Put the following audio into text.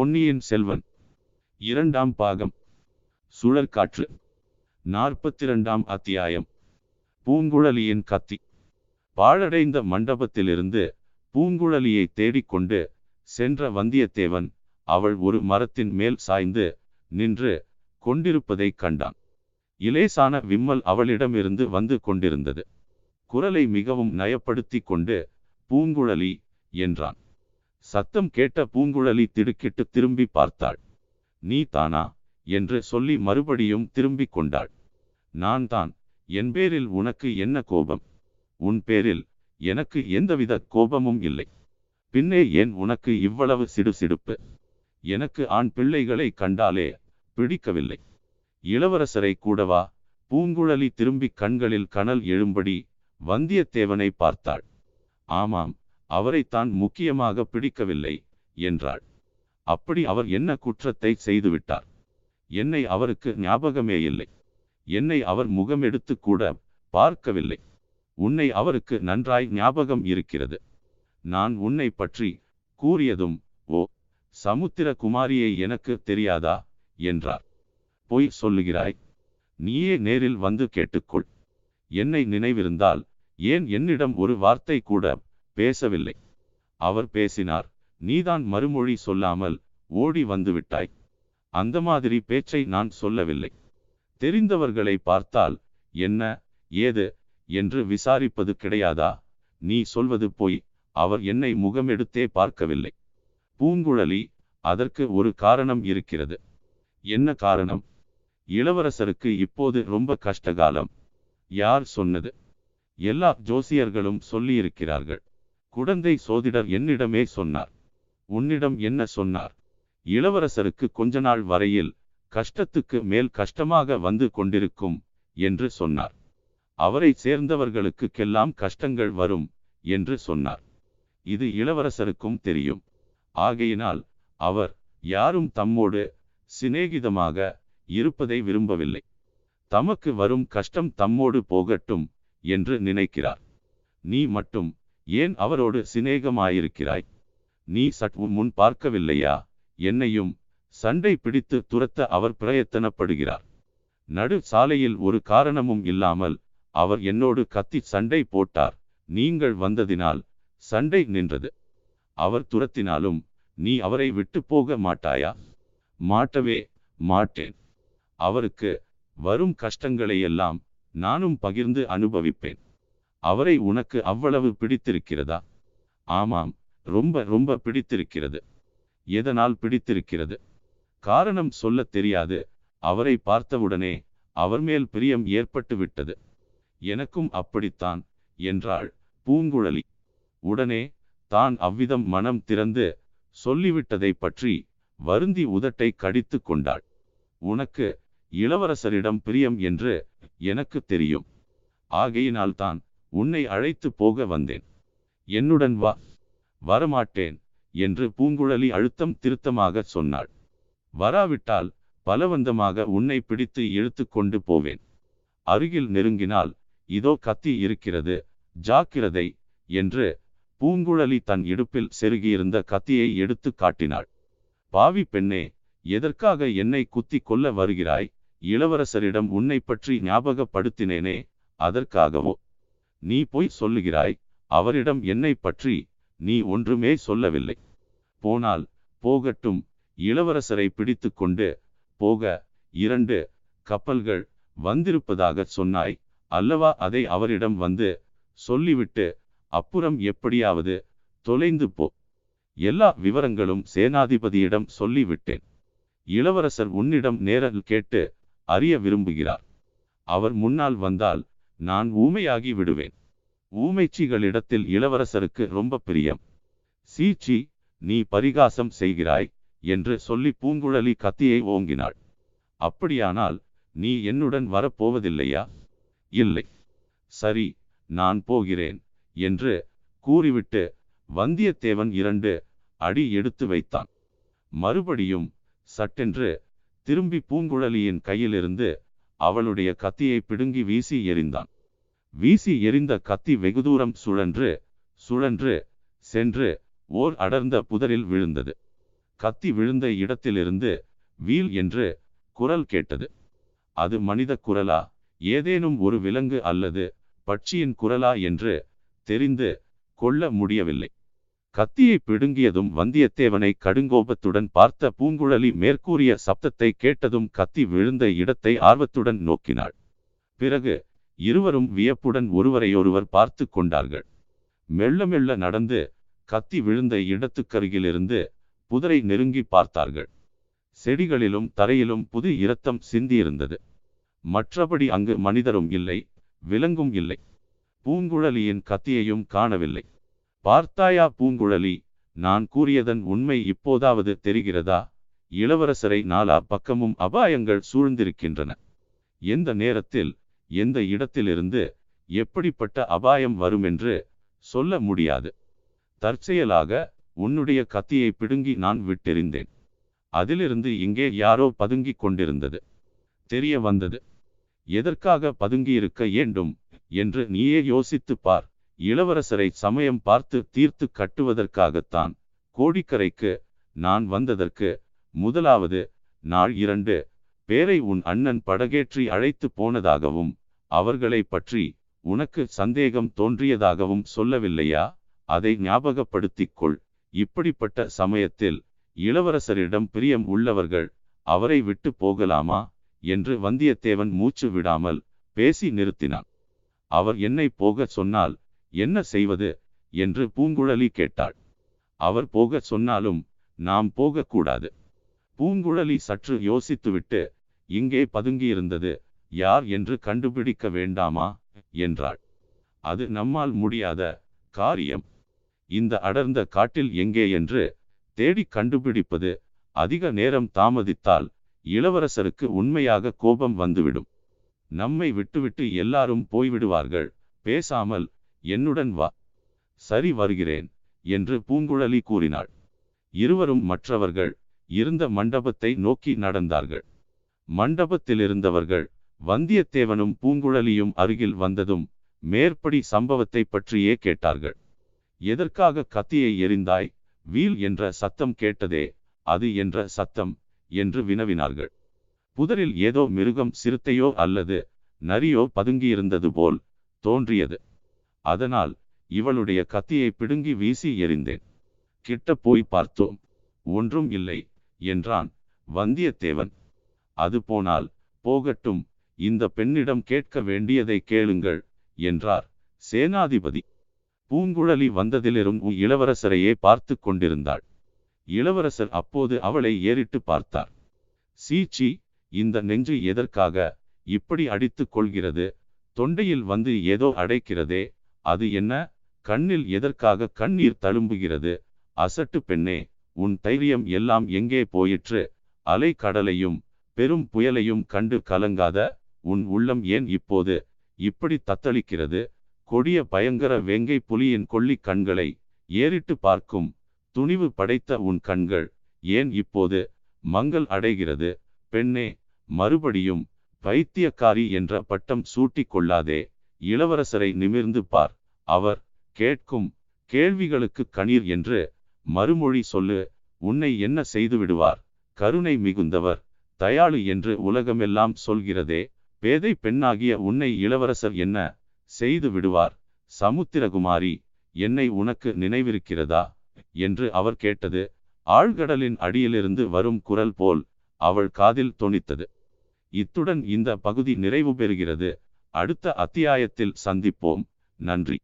பொன்னியின் செல்வன். இரண்டாம் பாகம். சுழற்காற்று. நாற்பத்தி இரண்டாம் அத்தியாயம். பூங்குழலியின் கத்தி. பாழடைந்த மண்டபத்திலிருந்து பூங்குழலியை தேடிக்கொண்டு சென்ற வந்தியத்தேவன் அவள் ஒரு மரத்தின் மேல் சாய்ந்து நின்று கொண்டிருப்பதைக் கண்டான். இலேசான விம்மல் அவளிடமிருந்து வந்து கொண்டிருந்தது. குரலை மிகவும் நயப்படுத்தி கொண்டு பூங்குழலி என்றான். சத்தம் கேட்ட பூங்குழலி திடுக்கிட்டு திரும்பி பார்த்தாள். நீ தானா? என்று சொல்லி மறுபடியும் திரும்பிக் கொண்டாள். நான் தான். என் பேரில் உனக்கு என்ன கோபம்? உன் பேரில் எனக்கு எந்தவித கோபமும் இல்லை. பின்னே ஏன் உனக்கு இவ்வளவு சிடுசிடுப்பு? எனக்கு ஆண் பிள்ளைகளை கண்டாலே பிடிக்கவில்லை. இளவரசரை கூடவா? பூங்குழலி திரும்பி கண்களில் கனல் எழும்படி வந்தியத்தேவனை பார்த்தாள். ஆமாம். அவரைத்தான் முக்கியமாக பிடிக்கவில்லை என்றாள். அப்படி அவர் என்ன குற்றத்தை செய்துவிட்டார்? என்னை அவருக்கு ஞாபகமே இல்லை. என்னை அவர் முகமெடுத்து கூட பார்க்கவில்லை. உன்னை அவருக்கு நன்றாய் ஞாபகம் இருக்கிறது. நான் உன்னை பற்றி கூறியதும் ஓ சமுத்திர குமாரியை எனக்கு தெரியாதா? என்றார். பொய் சொல்லுகிறாய். நீயே நேரில் வந்து கேட்டுக்கொள். என்னை நினைவிருந்தால் ஏன் என்னிடம் ஒரு வார்த்தை கூட பேசவில்லை. அவர் பேசினார் நீதான் மறுமொழி சொல்லாமல் ஓடி வந்துவிட்டாய். அந்த மாதிரி பேச்சை நான் சொல்லவில்லை. தெரிந்தவர்களை பார்த்தால் என்ன ஏது என்று விசாரிப்பது கிடையாதா? நீ சொல்வது போய். அவர் என்னை முகமெடுத்தே பார்க்கவில்லை. பூங்குழலி அதற்கு ஒரு காரணம் இருக்கிறது. என்ன காரணம்? இளவரசருக்கு இப்போது ரொம்ப கஷ்டகாலம். யார் சொன்னது? எல்லா ஜோசியர்களும் சொல்லியிருக்கிறார்கள். குடந்தை சோதிடர் என்னிடமே சொன்னார். உன்னிடம் என்ன சொன்னார்? இளவரசருக்கு கொஞ்ச நாள் வரையில் கஷ்டத்துக்கு மேல் கஷ்டமாக வந்து கொண்டிருக்கும் என்று சொன்னார். அவரை சேர்ந்தவர்களுக்கெல்லாம் கஷ்டங்கள் வரும் என்று சொன்னார். இது இளவரசருக்கும் தெரியும். ஆகையினால் அவர் யாரும் தம்மோடு சிநேகிதமாக இருப்பதை விரும்பவில்லை. தமக்கு வரும் கஷ்டம் தம்மோடு போகட்டும் என்று நினைக்கிறார். நீ மட்டும் ஏன் அவரோடு சிநேகமாயிருக்கிறாய்? நீ சற்று முன் பார்க்கவில்லையா? என்னையும் சண்டை பிடித்து துரத்த அவர் பிரயத்தனப்படுகிறார். நடு சாலையில் ஒரு காரணமும் இல்லாமல் அவர் என்னோடு கத்தி சண்டை போட்டார். நீங்கள் வந்ததினால் சண்டை நின்றது. அவர் துரத்தினாலும் நீ அவரை விட்டு போக மாட்டாயா? மாட்டவே மாட்டேன். அவருக்கு வரும் கஷ்டங்களையெல்லாம் நானும் பகிர்ந்து அனுபவிப்பேன். அவரை உனக்கு அவ்வளவு பிடித்திருக்கிறதா? ஆமாம் ரொம்ப ரொம்ப பிடித்திருக்கிறது. எதனால் பிடித்திருக்கிறது? காரணம் சொல்ல தெரியாது. அவரை பார்த்தவுடனே அவர் மேல் பிரியம் ஏற்பட்டு விட்டது. எனக்கும் அப்படித்தான் என்றாள் பூங்குழலி. உடனே தான் அவ்விதம் மனம் திறந்து சொல்லிவிட்டதை பற்றி வருந்தி உதட்டை கடித்து கொண்டாள். உனக்கு இளவரசரிடம் பிரியம் என்று எனக்கு தெரியும். ஆகையினால்தான் உன்னை அழைத்து போக வந்தேன். என்னுடன் வா வரமாட்டேன் என்று பூங்குழலி அழுத்தம் திருத்தமாக சொன்னாள். வராவிட்டால் பலவந்தமாக உன்னை பிடித்து இழுத்து கொண்டு போவேன். அருகில் நெருங்கினால் இதோ கத்தி இருக்கிறது ஜாக்கிரதை என்று பூங்குழலி தன் இடுப்பில் செருகியிருந்த கத்தியை எடுத்து காட்டினாள். பாவி பெண்ணே எதற்காக என்னை குத்தி கொல்ல வருகிறாய்? இளவரசரிடம் உன்னை பற்றி ஞாபகப்படுத்தினேனே அதற்காகவோ? நீ போய் சொல்லுகிறாய் அவரிடம் என்னை பற்றி நீ ஒன்றுமே சொல்லவில்லை. போனால் போகட்டும் இளவரசரை பிடித்து கொண்டு போக இரண்டு கப்பல்கள் வந்திருப்பதாக சொன்னாய் அல்லவா? அதை அவரிடம் வந்து சொல்லிவிட்டு அப்புறம் எப்படியாவது தொலைந்து போ. எல்லா விவரங்களும் சேனாதிபதியிடம் சொல்லிவிட்டேன். இளவரசர் உன்னிடம் நேரல் கேட்டு அறிய விரும்புகிறார். அவர் முன்னால் வந்தால் நான் ஊமையாகி விடுவேன். ஊமைச்சிகளிடத்தில் இளவரசருக்கு ரொம்ப பிரியம். சீச்சி நீ பரிகாசம் செய்கிறாய் என்று சொல்லி பூங்குழலி கத்தியை ஓங்கினாள். அப்படியானால் நீ என்னுடன் வரப்போவதில்லையா? இல்லை. சரி நான் போகிறேன் என்று கூறிவிட்டு வந்தியத்தேவன் இரண்டு அடி எடுத்து வைத்தான். மறுபடியும் சட்டென்று திரும்பி பூங்குழலியின் கையிலிருந்து அவளுடைய கத்தியை பிடுங்கி வீசி எறிந்தான். வீசி எறிந்த கத்தி வெகு தூரம் சுழன்று சுழன்று சென்று ஓர் அடர்ந்த புதரில் விழுந்தது. கத்தி விழுந்த இடத்திலிருந்து வீல் என்று குரல் கேட்டது. அது மனித குரலா? ஏதேனும் ஒரு விலங்கு அல்லது பட்சியின் குரலா என்று தெரிந்து கொள்ள முடியவில்லை கத்தியை பிடுங்கியதும் வந்தியத்தேவனை கடுங்கோபத்துடன் பார்த்த பூங்குழலி மேற்கூறிய சப்தத்தை கேட்டதும் கத்தி விழுந்த இடத்தை ஆர்வத்துடன் நோக்கினாள். பிறகு இருவரும் வியப்புடன் ஒருவரையொருவர் பார்த்து கொண்டார்கள். மெல்ல மெல்ல நடந்து கத்தி விழுந்த இடத்துக்கருகிலிருந்து புதரை நெருங்கி பார்த்தார்கள். செடிகளிலும் தரையிலும் புது இரத்தம் சிந்தியிருந்தது. மற்றபடி அங்கு மனிதரும் இல்லை விலங்கும் இல்லை. பூங்குழலியின் கத்தியையும் காணவில்லை. பார்த்தாயா பூங்குழலி நான் கூறியதன் உண்மை இப்போதாவது தெரிகிறதா? இளவரசரை நாலா பக்கமும் அபாயங்கள் சூழ்ந்திருக்கின்றன. எந்த நேரத்தில் எந்த இடத்திலிருந்து எப்படிப்பட்ட அபாயம் வருமென்று சொல்ல முடியாது. தற்செயலாக உன்னுடைய கத்தியை பிடுங்கி நான் விட்டெறிந்தேன். அதிலிருந்து இங்கே யாரோ பதுங்கிக் கொண்டிருந்தது. தெரிய வந்தது எதற்காக பதுங்கியிருக்க வேண்டும் என்று நீயே யோசித்துப் பார். இளவரசரை சமயம் பார்த்து தீர்த்து கட்டுவதற்காகத்தான் கோடிக்கரைக்கு நான் வந்ததற்கு முதலாவது நாள் இரண்டு பேரை உன் அண்ணன் படகேற்றி அழைத்து போனதாகவும் அவர்களை பற்றி உனக்கு சந்தேகம் தோன்றியதாகவும் சொல்லவில்லையா? அதை ஞாபகப்படுத்திக் கொள் இப்படிப்பட்ட சமயத்தில் இளவரசரிடம் பிரியம் உள்ளவர்கள் அவரை விட்டு போகலாமா? என்று வந்தியத்தேவன் மூச்சு விடாமல் பேசி நிறுத்தினான். அவர் என்னை போகச் சொன்னால் என்ன செய்வது? என்று பூங்குழலி கேட்டாள். அவர் போகச் சொன்னாலும் நாம் போகக்கூடாது. பூங்குழலி சற்று யோசித்துவிட்டு இங்கே பதுங்கியிருந்தது. யார் என்று கண்டுபிடிக்க வேண்டாமா? என்றாள். அது நம்மால் முடியாத காரியம். இந்த அடர்ந்த காட்டில் எங்கே என்று தேடி கண்டுபிடிப்பது அதிக நேரம் தாமதித்தால் இளவரசருக்கு உண்மையாக கோபம் வந்துவிடும். நம்மை விட்டுவிட்டு எல்லாரும் போய்விடுவார்கள். பேசாமல் என்னுடன் வா. சரி வருகிறேன் என்று பூங்குழலி கூறினாள். இருவரும் மற்றவர்கள் இருந்த மண்டபத்தை நோக்கி நடந்தார்கள். மண்டபத்திலிருந்தவர்கள் வந்தியத்தேவனும் பூங்குழலியும் அருகில் வந்ததும் மேற்படி சம்பவத்தை பற்றியே கேட்டார்கள். எதற்காக கத்தியை எறிந்தாய்? வீல் என்ற சத்தம் கேட்டதே அது என்ற சத்தம் என்று வினவினார்கள். புதரில் ஏதோ மிருகம் சிறுத்தையோ அல்லது நரியோ பதுங்கியிருந்தது போல் தோன்றியது. அதனால் இவளுடைய கத்தியை பிடுங்கி வீசி எறிந்தேன். கிட்ட போய் பார்த்தோம். ஒன்றும் இல்லை என்றான் வந்தியத்தேவன். அது போனால் போகட்டும் இந்த பெண்ணிடம் கேட்க வேண்டியதை கேளுங்கள் என்றார். சேனாதிபதி. பூங்குழலி வந்ததிலிரும் இளவரசரையே பார்த்து கொண்டிருந்தாள். இளவரசர் அப்போது அவளை ஏறிட்டு பார்த்தார். சீச்சி இந்த நெஞ்சு எதற்காக இப்படி அடித்துக் கொள்கிறது? தொண்டையில் வந்து ஏதோ அடைக்கிறதே அது என்ன? கண்ணில் எதற்காக கண்ணீர் தழும்புகிறது? அசட்டு பெண்ணே உன் தைரியம் எல்லாம் எங்கே போயிற்று? அலை கடலையும் பெரும் புயலையும் கண்டு கலங்காத உன் உள்ளம் ஏன் இப்போது இப்படி தத்தளிக்கிறது? கொடிய பயங்கர வேங்கை புலியின் கொள்ளி கண்களை ஏறிட்டு பார்க்கும் துணிவு படைத்த உன் கண்கள் ஏன் இப்போது மங்கள் அடைகிறது? பெண்ணே மறுபடியும் பைத்தியக்காரி என்ற பட்டம் சூட்டிக் கொள்ளாதே. இளவரசரை நிமிர்ந்து பார். அவர் கேட்கும் கேள்விகளுக்கு கணீர் என்று மறுமொழி சொல்லு. உன்னை என்ன செய்து விடுவார் கருணை மிகுந்தவர் தயாளு என்று உலகமெல்லாம் சொல்கிறதே. பேதை பெண்ணாகிய உன்னை இளவரசர் என்ன செய்து விடுவார்? சமுத்திரகுமாரி என்னை உனக்கு நினைவிருக்கிறதா? என்று அவர் கேட்டது. ஆழ்கடலின் அடியிலிருந்து வரும் குரல் போல் அவள் காதில் தொனித்தது. இத்துடன் இந்த பகுதி நிறைவு பெறுகிறது. அடுத்த அத்தியாயத்தில் சந்திப்போம். நன்றி.